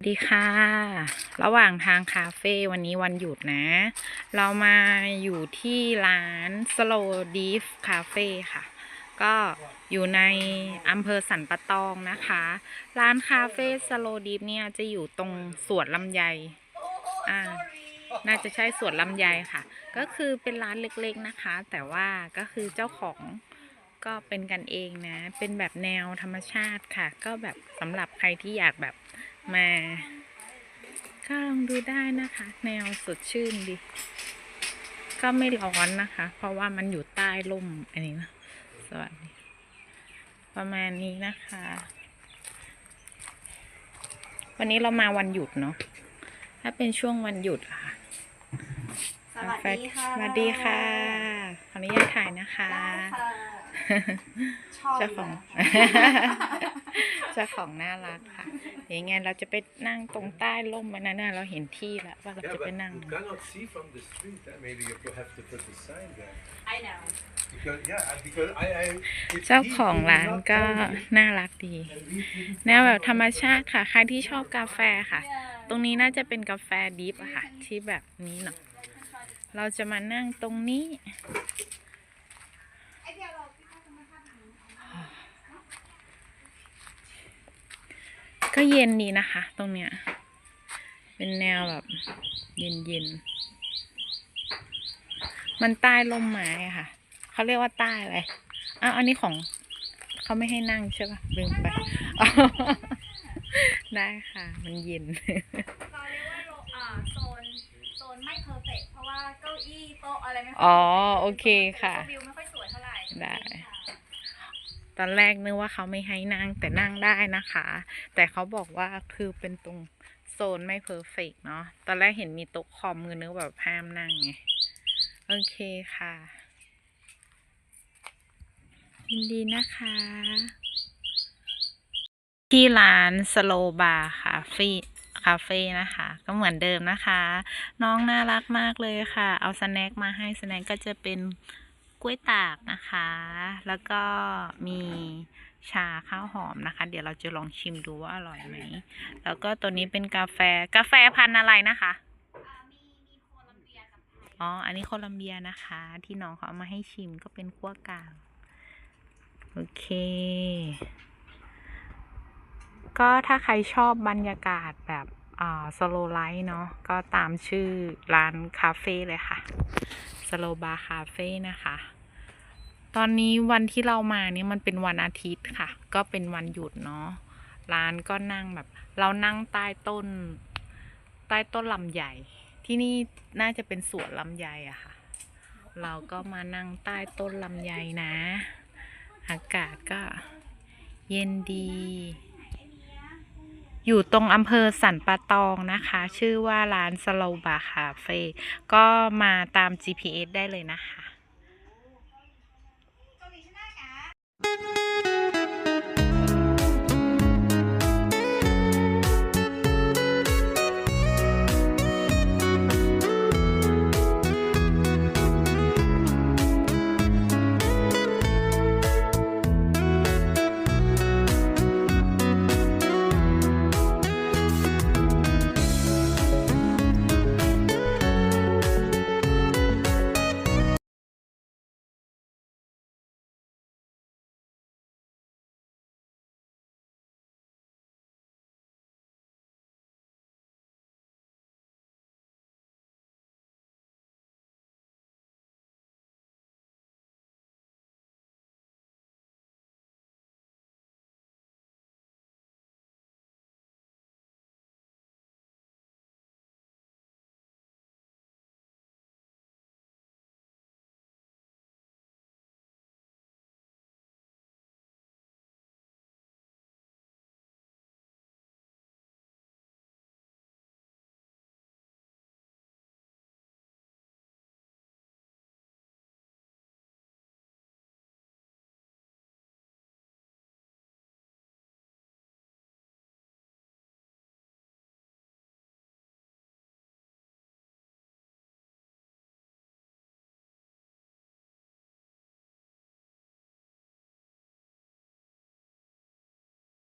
สวัสดีค่ะ ระหว่างทางคาเฟ่วันนี้วันหยุดนะ เรามาอยู่ที่ร้าน Slow Deep Cafe ค่ะ ก็อยู่ในอำเภอสันปะตองนะคะ ร้านคาเฟ่ Slow Deep เนี่ยจะอยู่ตรงสวนลำไย อ่า น่าจะใช่สวนลำไยค่ะ ก็คือเป็นร้านเล็กๆนะคะ แต่ว่าก็คือเจ้าของก็เป็นกันเองนะ เป็นแบบแนวธรรมชาติค่ะ ก็แบบสำหรับใครที่อยากแบบ มาก็ลองดูได้นะคะ แนวสดชื่นดี ก็ไม่ร้อนนะคะ เพราะว่ามันอยู่ใต้ร่มอันนี้นะสวัสดีประมาณนี้นะคะ วันนี้เรามาวันหยุดเนาะถ้าเป็นช่วงวันหยุดอะค่ะสวัสดีค่ะสวัสดีค่ะขออนุญาตถ่ายนะคะได้ค่ะชอบเจ้าของยู่เจ้าของน่ารักค่ะ ยังไงเราจะไปนั่งตรงใต้ร่มมันนั้นนะเราเห็นที่แล้วว่าเรา Yeah, จะไป but นั่ง you cannot see from the street. Uh, maybe you could have to put a sign there. I know Because yeah, I- because I, I it's เจ้า deep, ของ you will ร้าน not ก็ find it. น่ารักดี And we didn't แนว find แบบ it. ธรรมชาติค่ะ ใครที่ชอบกาแฟค่ะ Yeah ตรงนี้น่าจะเป็นกาแฟดิฟอะค่ะ ที่แบบนี้เนาะเราจะมานั่งตรงนี้ ก็เย็นดีนะคะ ตรงเนี้ย เป็นแนวแบบเย็นเย็นๆมันใต้ร่มไม้อะค่ะ เขาเรียกว่าใต้อะไรอ้าวอันนี้ของเขาไม่ให้นั่งใช่ปะลืมไปอ๋อได้ค่ะ มันเย็น เราเรียกว่าโลอ่าโซนโซนไม่เพอร์เฟกเพราะว่าเก้าอี้โต๊ะอะไรไม่ค่ยอ๋อ perfect โอเคค่ะ วิวไม่ค่อยสวยเท่าไหร่ได้ ตอนแรกนึกว่าเขาไม่ให้นั่งแต่นั่งได้นะคะ แต่เขาบอกว่าคือเป็นตรงโซนไม่เพอร์เฟกเนาะตอนแรกเห็นมีโต๊ะคอมคือนึกแบบห้ามนั่งไงโอเคค่ะ ยินดีนะคะ ที่ร้านสโลบาร์คาเฟ่คาเฟ่นะคะ ก็เหมือนเดิมนะคะ น้องน่ารักมากเลยค่ะ เอาสแน็คมาให้สแน็คก็จะเป็น กล้วยตากนะคะ แล้วก็มีชาข้าวหอมนะคะ เดี๋ยวเราจะลองชิมดูว่าอร่อยไหม แล้วก็ตัวนี้เป็นกาแฟ กาแฟพันธุ์อะไรนะคะอ่ามีมีโคลัมเบียกับไทยอ๋อ อันนี้โคลัมเบียนะคะ ที่น้องเขาเอามาให้ชิมก็เป็นขั้วกลาง โอเค ก็ถ้าใครชอบบรรยากาศแบบอ่าสโลไลท์เนาะ ก็ตามชื่อร้านคาเฟ่เลยค่ะ สโลบาร์คาเฟ่นะคะ ตอนนี้วันที่เรามาเนี่ยมันเป็นวันอาทิตย์ค่ะ ก็เป็นวันหยุดเนาะ ร้านก็นั่งแบบ เรานั่งใต้ต้น ใต้ต้นลำใหญ่ ที่นี่น่าจะเป็นสวนลำไยอะค่ะ เราก็มานั่งใต้ต้นลำไยนะ อากาศก็เย็นดี อยู่ตรงอำเภอสันปะตองนะคะ ชื่อว่าร้านสโลบาคาเฟ่ก็มาตาม GPS ได้เลยนะคะ